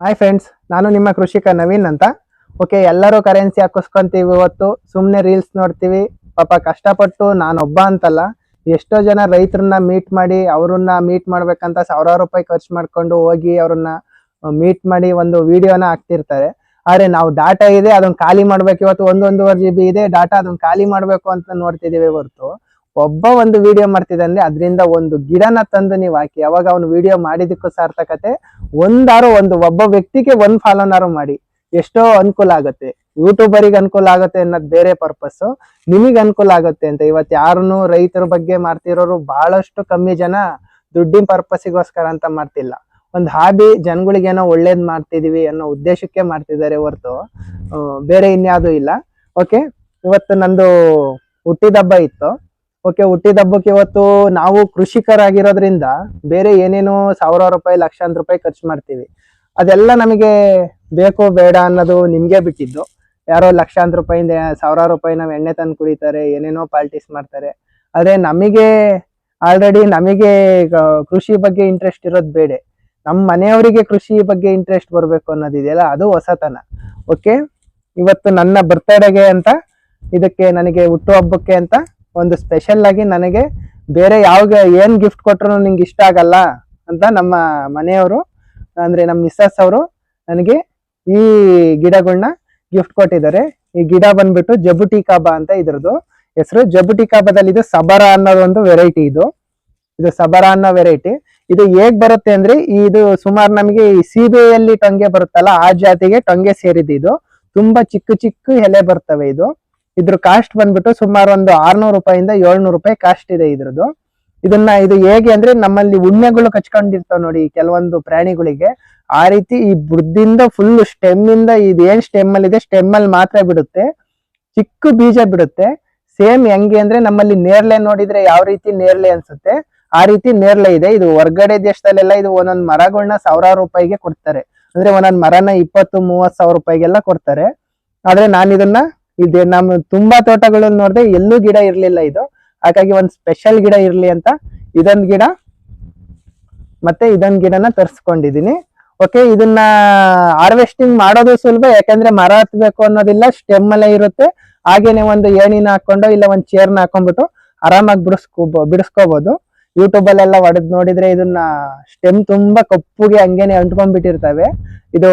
Hi friends ನಾನು ನಿಮ್ಮ ಕೃಷಿಕ ನವೀನ್ ಅಂತ. ಓಕೆ ಎಲ್ಲರೂ ಕರೆನ್ಸಿ ಹಾಕಿಸ್ಕೊಂತೀವಿ ಇವತ್ತು. ಸುಮ್ಮನೆ ರೀಲ್ಸ್ ನೋಡ್ತೀವಿ. ಪಾಪ ಕಷ್ಟಪಟ್ಟು ನಾನೊಬ್ಬ ಅಂತಲ್ಲ. ಎಷ್ಟೋ ಜನ ರೈತರನ್ನ ಮೀಟ್ ಮಾಡಿ, ಅವ್ರನ್ನ ಮೀಟ್ ಮಾಡ್ಬೇಕಂತ ಸಾವಿರಾರು ರೂಪಾಯಿ ಖರ್ಚು ಮಾಡ್ಕೊಂಡು ಹೋಗಿ ಅವ್ರನ್ನ ಮೀಟ್ ಮಾಡಿ ಒಂದು ವಿಡಿಯೋನ ಹಾಕ್ತಿರ್ತಾರೆ. ಆದರೆ ನಾವು ಡಾಟಾ ಇದೆ, ಅದನ್ನ ಖಾಲಿ ಮಾಡ್ಬೇಕು. ಇವತ್ತು ಒಂದೊಂದುವರೆ ಜಿ ಇದೆ ಡಾಟಾ ಅದನ್ನ ಖಾಲಿ ಮಾಡಬೇಕು ಅಂತ ನೋಡ್ತಿದ್ದೀವಿ ಹೊರತು ಒಬ್ಬ ಒಂದು ವಿಡಿಯೋ ಮಾಡ್ತಿದ್ದಾನೆ ಅದರಿಂದ ಒಂದು ಗಿಡನ ತಂದು ನೀವು ಹಾಕಿ. ಯಾವಾಗ ಅವನು ವಿಡಿಯೋ ಮಾಡಿದಕ್ಕೂ ಸಾರ್ಥಕತೆ. ಒಂದಾರು ಒಂದು ಒಬ್ಬ ವ್ಯಕ್ತಿಗೆ ಒಂದ್ ಫಾಲೋನಾರು ಮಾಡಿ. ಎಷ್ಟೋ ಅನುಕೂಲ ಆಗುತ್ತೆ. ಯೂಟ್ಯೂಬರಿಗೆ ಅನುಕೂಲ ಆಗುತ್ತೆ ಅನ್ನೋದು ಬೇರೆ ಪರ್ಪಸ್ ನಿಮಗೆ ಅನುಕೂಲ ಆಗುತ್ತೆ ಅಂತ. ಇವತ್ತು ಯಾರನ್ನು ರೈತರ ಬಗ್ಗೆ ಮಾಡ್ತಿರೋರು ಬಹಳಷ್ಟು ಕಮ್ಮಿ ಜನ ದುಡ್ಡಿನ ಪರ್ಪಸ್ಗೋಸ್ಕರ ಅಂತ ಮಾಡ್ತಿಲ್ಲ. ಒಂದು ಹಾಬಿ ಜನಗಳಿಗೇನೋ ಒಳ್ಳೇದು ಮಾಡ್ತಿದೀವಿ ಅನ್ನೋ ಉದ್ದೇಶಕ್ಕೆ ಮಾಡ್ತಿದ್ದಾರೆ ಹೊರತು. ಬೇರೆ ಇನ್ಯಾವುದೂ ಇಲ್ಲ. ಓಕೆ ಇವತ್ತು ನಂದು ಹುಟ್ಟಿದಬ್ಬ ಇತ್ತು. ಓಕೆ ಹುಟ್ಟಿದಬ್ಬಕ್ಕೆ ಇವತ್ತು ನಾವು ಕೃಷಿಕರಾಗಿರೋದ್ರಿಂದ ಬೇರೆ ಏನೇನೋ ಸಾವಿರಾರು ರೂಪಾಯಿ, ಲಕ್ಷಾಂತರ ರೂಪಾಯಿ ಖರ್ಚು ಮಾಡ್ತೀವಿ. ಅದೆಲ್ಲ ನಮಗೆ ಬೇಕು ಬೇಡ ಅನ್ನೋದು ನಿಮಗೆ ಬಿಟ್ಟಿದ್ದು. ಯಾರೋ ಲಕ್ಷಾಂತರ ರೂಪಾಯಿಂದ ಸಾವಿರಾರು ರೂಪಾಯಿ ನಾವು ಎಣ್ಣೆ ತಂದು ಕುಡಿತಾರೆ, ಏನೇನೋ ಪಾಲಿಟಿಕ್ಸ್ ಮಾಡ್ತಾರೆ. ಆದರೆ ನಮಗೆ ಆಲ್ರೆಡಿ ನಮಗೆ ಕೃಷಿ ಬಗ್ಗೆ ಇಂಟ್ರೆಸ್ಟ್ ಇರೋದು ಬೇಡ. ನಮ್ಮ ಮನೆಯವರಿಗೆ ಕೃಷಿ ಬಗ್ಗೆ ಇಂಟ್ರೆಸ್ಟ್ ಬರಬೇಕು ಅನ್ನೋದಿದೆಯಲ್ಲ ಅದು ಹೊಸತನ. ಓಕೆ ಇವತ್ತು ನನ್ನ ಬರ್ತಡೇಗೆ ಅಂತ, ಇದಕ್ಕೆ ನನಗೆ ಹುಟ್ಟುಹಬ್ಬಕ್ಕೆ ಅಂತ ಒಂದು ಸ್ಪೆಷಲ್ ಆಗಿ ನನಗೆ ಬೇರೆ ಯಾವ ಏನ್ ಗಿಫ್ಟ್ ಕೊಟ್ರು ನಿಂಗೆ ಇಷ್ಟ ಆಗಲ್ಲ ಅಂತ ನಮ್ಮ ಮನೆಯವರು, ಅಂದ್ರೆ ನಮ್ಮ ಮಿಸ್ಸಸ್ ಅವರು ನನಗೆ ಈ ಗಿಡಗಳನ್ನ ಗಿಫ್ಟ್ ಕೊಟ್ಟಿದ್ದಾರೆ. ಈ ಗಿಡ ಬಂದ್ಬಿಟ್ಟು ಜಬುಟಿ ಕಾಬಾ ಅಂತ ಇದ್ರದ್ದು. ಹೆಸರು ಜಬುಟಿ ಕಾಬಾದಲ್ಲಿ ಇದು ಸಬರ ಅನ್ನೋದು ಒಂದು ವೆರೈಟಿ ಇದು. ಇದು ಸಬರ ಅನ್ನೋ ವೆರೈಟಿ ಇದು ಹೇಗ್ ಬರುತ್ತೆ ಅಂದ್ರೆ ಇದು ಸುಮಾರು ನಮಗೆ ಸೀಬೆಯಲ್ಲಿ ಟೊಂಗೆ ಬರುತ್ತಲ್ಲ, ಆ ಜಾತಿಗೆ ಟೊಂಗೆ ಸೇರಿದ್ದು ಇದು. ತುಂಬಾ ಚಿಕ್ಕ ಚಿಕ್ಕ ಎಲೆ ಬರ್ತವೆ ಇದು. ಇದ್ರ ಕಾಸ್ಟ್ ಬಂದ್ಬಿಟ್ಟು ಸುಮಾರು ಒಂದು ಆರ್ನೂರು ರೂಪಾಯಿಂದ ಏಳ್ನೂರು ರೂಪಾಯಿ ಕಾಸ್ಟ್ ಇದೆ ಇದ್ರದ್ದು. ಇದನ್ನ ಇದು ಹೇಗೆ ಅಂದ್ರೆ ನಮ್ಮಲ್ಲಿ ಉಣ್ಣೆಗಳು ಕಚ್ಕೊಂಡಿರ್ತಾವ ನೋಡಿ ಕೆಲವೊಂದು ಪ್ರಾಣಿಗಳಿಗೆ. ಆ ರೀತಿ ಈ ಬುಡ್ದಿಂದ ಫುಲ್ ಸ್ಟೆಮ್ ಇಂದ ಇದೇನ್ ಸ್ಟೆಮ್ ಅಲ್ಲಿ ಇದೆ ಸ್ಟೆಮ್ ಅಲ್ಲಿ ಮಾತ್ರ ಬಿಡುತ್ತೆ. ಚಿಕ್ಕ ಬೀಜ ಬಿಡುತ್ತೆ. ಸೇಮ್ ಹೆಂಗೆ ಅಂದ್ರೆ ನಮ್ಮಲ್ಲಿ ನೇರ್ಲೆ ನೋಡಿದ್ರೆ ಯಾವ ರೀತಿ ನೇರ್ಲೆ ಅನ್ಸುತ್ತೆ? ಆ ರೀತಿ ನೇರ್ಲೆ ಇದೆ. ಇದು ಹೊರ್ಗಡೆ ದೇಶದಲ್ಲೆಲ್ಲ ಇದು ಒಂದೊಂದ್ ಮರಗಳನ್ನ ಸಾವಿರಾರು ರೂಪಾಯಿಗೆ ಕೊಡ್ತಾರೆ. ಅಂದ್ರೆ ಒಂದೊಂದ್ ಮರನ ಇಪ್ಪತ್ತು ಮೂವತ್ ಸಾವಿರ ರೂಪಾಯಿಗೆಲ್ಲ ಕೊಡ್ತಾರೆ. ಆದ್ರೆ ನಾನು ಇದನ್ನ ಇದೆ. ನಮ್ಮ ತುಂಬಾ ತೋಟಗಳಲ್ಲಿ ನೋಡಿದೆ ಎಲ್ಲೂ ಗಿಡ ಇರ್ಲಿಲ್ಲ ಇದು. ಹಾಗಾಗಿ ಒಂದು ಸ್ಪೆಷಲ್ ಗಿಡ ಇರ್ಲಿ ಅಂತ ಇದೊಂದು ಗಿಡ. ಮತ್ತೆ ಇದೊಂದ್ ಗಿಡನ ತರಿಸ್ಕೊಂಡಿದ್ದೀನಿ. ಓಕೆ ಇದನ್ನ ಹಾರ್ವೆಸ್ಟಿಂಗ್ ಮಾಡೋದು ಸುಲಭ, ಯಾಕಂದ್ರೆ ಮರ ಹತ್ಬೇಕು ಅನ್ನೋದಿಲ್ಲ ಸ್ಟೆಮ್ ಅಲ್ಲೇ ಇರುತ್ತೆ. ಹಾಗೇನೆ ಒಂದು ಏಣಿನ ಹಾಕೊಂಡು ಇಲ್ಲ ಒಂದು ಚೇರ್ನ ಹಾಕೊಂಡ್ಬಿಟ್ಟು ಆರಾಮಾಗಿ ಬಿಡಿಸ್ಕೋ ಬಿಡಿಸ್ಕೋಬಹುದು ಯೂಟ್ಯೂಬ್ ಅಲ್ಲೆಲ್ಲ ಹೊಡೆದ್ ನೋಡಿದ್ರೆ ಇದನ್ನ ಸ್ಟೆಮ್ ತುಂಬಾ ಕಪ್ಪುಗೆ ಹಂಗೇನೆ ಅಂಟ್ಕೊಂಡ್ಬಿಟ್ಟಿರ್ತವೆ. ಇದು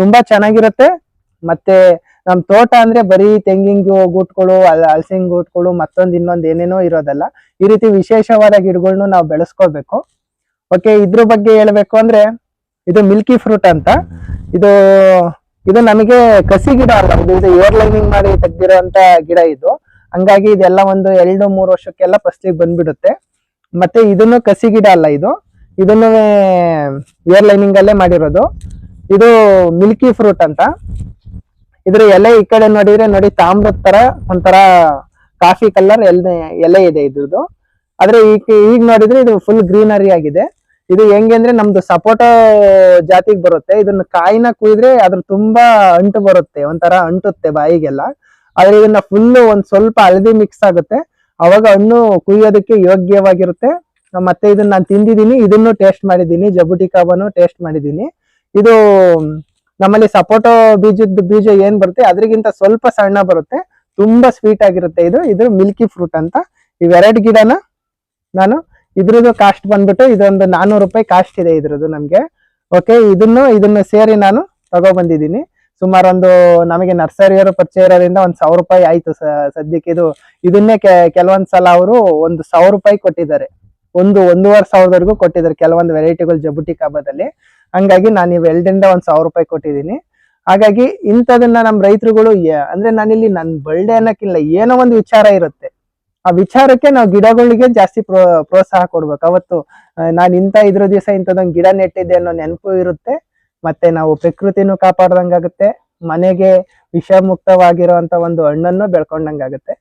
ತುಂಬಾ ಚೆನ್ನಾಗಿರುತ್ತೆ. ಮತ್ತೆ ನಮ್ ತೋಟ ಅಂದ್ರೆ ಬರೀ ತೆಂಗಿನ ಗೂಟ್ಗಳು ಹಲಸಿನ ಗೂಟ್ಗಳು ಮತ್ತೊಂದ್ ಇನ್ನೊಂದ್ ಏನೇನೋ ಇರೋದಲ್ಲ. ಈ ರೀತಿ ವಿಶೇಷವಾದ ಗಿಡಗಳನ್ನು ನಾವು ಬೆಳೆಸ್ಕೋಬೇಕು ಓಕೆ ಇದ್ರ ಬಗ್ಗೆ ಹೇಳ್ಬೇಕು ಅಂದ್ರೆ, ಇದು ಮಿಲ್ಕಿ ಫ್ರೂಟ್ ಅಂತ. ಇದು ಇದು ನಮಗೆ ಕಸಿ ಗಿಡ ಅಲ್ಲ ಇದು ಏರ್ ಲೈನಿಂಗ್ ಮಾಡಿ ತೆಗ್ದಿರೋಂತ ಗಿಡ ಇದು. ಹಂಗಾಗಿ ಇದೆಲ್ಲ ಒಂದು ಎರಡು ಮೂರು ವರ್ಷಕ್ಕೆಲ್ಲ ಫಸ್ಟಿಗೆ ಬಂದ್ಬಿಡುತ್ತೆ. ಮತ್ತೆ ಇದನ್ನು ಕಸಿ ಗಿಡ ಅಲ್ಲ ಇದು. ಇದನ್ನು ಏರ್ ಲೈನಿಂಗ್ ಅಲ್ಲೇ ಮಾಡಿರೋದು. ಇದು ಮಿಲ್ಕಿ ಫ್ರೂಟ್ ಅಂತ. ಇದ್ರ ಎಲೆ ಈ ಕಡೆ ನೋಡಿದ್ರೆ ನೋಡಿ ತಾಮ್ರದ ತರ ಒಂಥರ ಕಾಫಿ ಕಲರ್ ಎಲೆ ಎಲೆ ಇದೆ ಇದ್ರದ್ದು. ಆದ್ರೆ ಈಗ ಈಗ ನೋಡಿದ್ರೆ ಇದು ಫುಲ್ ಗ್ರೀನರಿ ಆಗಿದೆ. ಇದು ಹೆಂಗೆ ಅಂದ್ರೆ ನಮ್ದು ಸಪೋಟೋ ಜಾತಿಗೆ ಬರುತ್ತೆ. ಇದನ್ನ ಕಾಯಿನ ಕುಯ್ದ್ರೆ ಅದ್ರ ತುಂಬಾ ಅಂಟು ಬರುತ್ತೆ, ಒಂಥರ ಅಂಟುತ್ತೆ ಬಾಯಿಗೆಲ್ಲ. ಆದ್ರೆ ಇದನ್ನ ಫುಲ್ ಒಂದ್ ಸ್ವಲ್ಪ ಹಳದಿ ಮಿಕ್ಸ್ ಆಗುತ್ತೆ. ಅವಾಗ ಹಣ್ಣು ಕುಯ್ಯೋದಕ್ಕೆ ಯೋಗ್ಯವಾಗಿರುತ್ತೆ. ಮತ್ತೆ ಇದನ್ನ ನಾನು ತಿಂದಿದ್ದೀನಿ, ಇದನ್ನು ಟೇಸ್ಟ್ ಮಾಡಿದ್ದೀನಿ, ಜಬುಟಿ ಕಾಬಾನು ಟೇಸ್ಟ್ ಮಾಡಿದ್ದೀನಿ. ಇದು ನಮ್ಮಲ್ಲಿ ಸಪೋಟೋ ಬೀಜದ ಬೀಜ ಏನ್ ಬರುತ್ತೆ, ಅದ್ರಿಗಿಂತ ಸ್ವಲ್ಪ ಸಣ್ಣ ಬರುತ್ತೆ, ತುಂಬಾ ಸ್ವೀಟ್ ಆಗಿರುತ್ತೆ ಇದು. ಇದು ಮಿಲ್ಕಿ ಫ್ರೂಟ್ ಅಂತ. ಇವೆರಡು ಗಿಡನ ನಾನು ಇದ್ರದ್ದು ಕಾಸ್ಟ್ ಬಂದ್ಬಿಟ್ಟು ಇದೊಂದು ನಾನೂರು ರೂಪಾಯಿ ಕಾಸ್ಟ್ ಇದೆ ಇದ್ರದ್ದು ನಮ್ಗೆ. ಓಕೆ ಇದನ್ನು ಇದನ್ನು ಸೇರಿ ನಾನು ತಗೊಬಂದಿದ್ದೀನಿ. ಸುಮಾರು ಒಂದು ನಮಗೆ ನರ್ಸರಿಯವರು ಪರಿಚಯ ಇರೋದ್ರಿಂದ ಒಂದ್ ಸಾವಿರ ರೂಪಾಯಿ ಆಯ್ತು ಸದ್ಯಕ್ಕೆ ಇದು. ಇದನ್ನೇ ಕೆಲವೊಂದ್ ಸಲ ಅವರು ಒಂದು ಸಾವಿರ ರೂಪಾಯಿ ಕೊಟ್ಟಿದ್ದಾರೆ. ಒಂದು, ಒಂದೂವರೆ ಸಾವಿರದವರೆಗೂ ಕೊಟ್ಟಿದ್ದಾರೆ ಕೆಲವೊಂದು ವೆರೈಟಿಗಳು ಜಬುಟಿ ಕಾಬಾದಲ್ಲಿ ಹಂಗಾಗಿ ನಾನು ಎಲ್ಡಿಂದ ಒಂದ್ ಸಾವಿರ ರೂಪಾಯಿ ಕೊಟ್ಟಿದ್ದೀನಿ ಹಾಗಾಗಿ ಇಂಥದನ್ನ ನಮ್ಮ ರೈತರುಗಳು ಅಂದ್ರೆ ನಾನಿಲ್ಲಿ ನನ್ ಬಳ್ಳೆ ಅನ್ನಕ್ಕಿಲ್ಲ, ಏನೋ ಒಂದು ವಿಚಾರ ಇರುತ್ತೆ. ಆ ವಿಚಾರಕ್ಕೆ ನಾವು ಗಿಡಗಳಿಗೆ ಜಾಸ್ತಿ ಪ್ರೋ, ಪ್ರೋತ್ಸಾಹ ಕೊಡ್ಬೇಕು. ಅವತ್ತು ನಾನು ಇಂಥ ಇದ್ರ ದಿವಸ ಇಂಥದೊಂದು ಗಿಡ ನೆಟ್ಟಿದ್ದೆ ಅನ್ನೋ ನೆನಪು ಇರುತ್ತೆ. ಮತ್ತೆ ನಾವು ಪ್ರಕೃತಿನೂ ಕಾಪಾಡ್ದಂಗಾಗುತ್ತೆ. ಮನೆಗೆ ವಿಷಮುಕ್ತವಾಗಿರುವಂತ ಒಂದು ಹಣ್ಣನ್ನು ಬೆಳ್ಕೊಂಡಂಗಾಗುತ್ತೆ.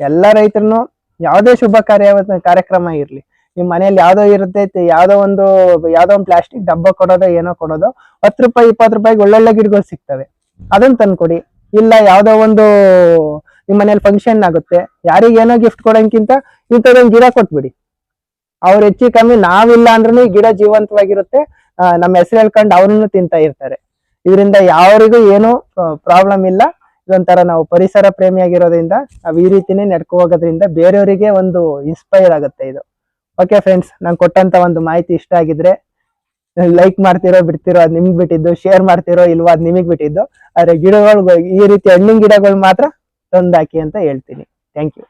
ಎಲ್ಲ ರೈತರನ್ನು ಯಾವುದೇ ಶುಭ ಕಾರ್ಯ, ಕಾರ್ಯಕ್ರಮ ಇರ್ಲಿ. ನಿಮ್ ಮನೇಲಿ ಯಾವ್ದೋ ಇರುತ್ತೆ ಯಾವ್ದೋ ಒಂದು ಯಾವ್ದೋ ಒಂದು ಪ್ಲಾಸ್ಟಿಕ್ ಡಬ್ಬ ಕೊಡೋದೋ, ಏನೋ ಕೊಡೋದೋ, ಹತ್ತು ರೂಪಾಯಿ ಇಪ್ಪತ್ತು ರೂಪಾಯಿಗೆ ಒಳ್ಳೊಳ್ಳೆ ಗಿಡಗಳು ಸಿಗ್ತವೆ. ಅದನ್ನ ತಂದ್ಕೊಡಿ. ಇಲ್ಲ ಯಾವ್ದೋ ಒಂದು ನಿಮ್ ಮನೇಲಿ ಫಂಕ್ಷನ್ ಆಗುತ್ತೆ ಯಾರಿಗೇನೋ ಗಿಫ್ಟ್ ಕೊಡೋಕ್ಕಿಂತ ಇಂಥದೊಂದು ಗಿಡ ಕೊಟ್ಬಿಡಿ. ಅವ್ರ ಹೆಚ್ಚು ಕಮ್ಮಿ ನಾವಿಲ್ಲ ಅಂದ್ರೂ ಗಿಡ ಜೀವಂತವಾಗಿರುತ್ತೆ. ನಮ್ಮ ಹೆಸರು ಹೇಳ್ಕೊಂಡು ಅವ್ರನ್ನು ತಿಂತಾ ಇರ್ತಾರೆ. ಇದರಿಂದ ಯಾರಿಗೂ ಏನು ಪ್ರಾಬ್ಲಮ್ ಇಲ್ಲ. ಇದೊಂಥರ ನಾವು ಪರಿಸರ ಪ್ರೇಮಿಯಾಗಿರೋದ್ರಿಂದ ನಾವು ಈ ರೀತಿನೇ ನಡ್ಕೋ ಹೋಗೋದ್ರಿಂದ ಬೇರೆಯವರಿಗೆ ಒಂದು ಇನ್ಸ್ಪೈರ್ ಆಗುತ್ತೆ ಇದು. ಓಕೆ ಫ್ರೆಂಡ್ಸ್ ನಾನು ಕೊಟ್ಟಂತ ಒಂದು ಮಾಹಿತಿ ಇಷ್ಟ ಆಗಿದ್ರೆ ಲೈಕ್ ಮಾಡ್ತಿರೋ, ಬಿಡ್ತಿರೋ, ಅದು ನಿಮ್ಗೆ ಬಿಟ್ಟಿದ್ದು ಶೇರ್ ಮಾಡ್ತಿರೋ ಇಲ್ವೋ, ಅದು ನಿಮಗೆ ಬಿಟ್ಟಿದ್ದು. ಆದರೆ ಗಿಡಗಳು, ಈ ರೀತಿ ಹಣ್ಣಿನ ಗಿಡಗಳು ಮಾತ್ರ ತಂದಾಕಿ ಅಂತ ಹೇಳ್ತೀನಿ. Thank you